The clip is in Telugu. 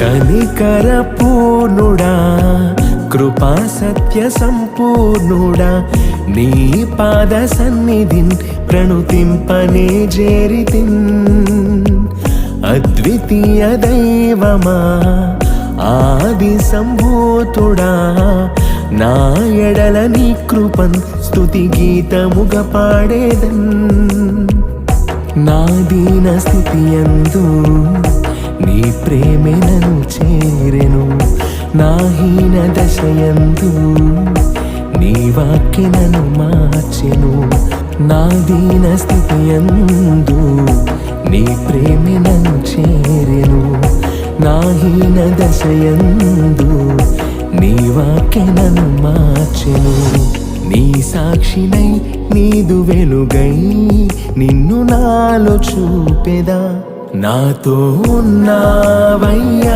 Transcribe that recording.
కనికర పూర్ణుడా కృపా సత్య సంపూర్ణుడా నీ పాద సన్నిధిన్ ప్రణుతింపనే జేరితిన్. అద్వితీయ దైవమా ఆది సంభూతుడా నా ఎడల నీ కృపన్ స్తుతి గీతముగ పాడేదన్. నా దీన స్థితి ఎందు నీ ప్రేమే నన్ను చేరెను నా హీన దశయందు. నీ వాక్య నన్ను మార్చెను నా దీన స్థితి ఎందు నీ ప్రేమే నన్ను చేరెను నా హీన దశయందు. నీ వాక్య నన్ను మార్చెను నీ సాక్షినై నీదు వెలుగై నిన్ను నాలో చూపెదా. నాతో ఉన్నావయ్యా.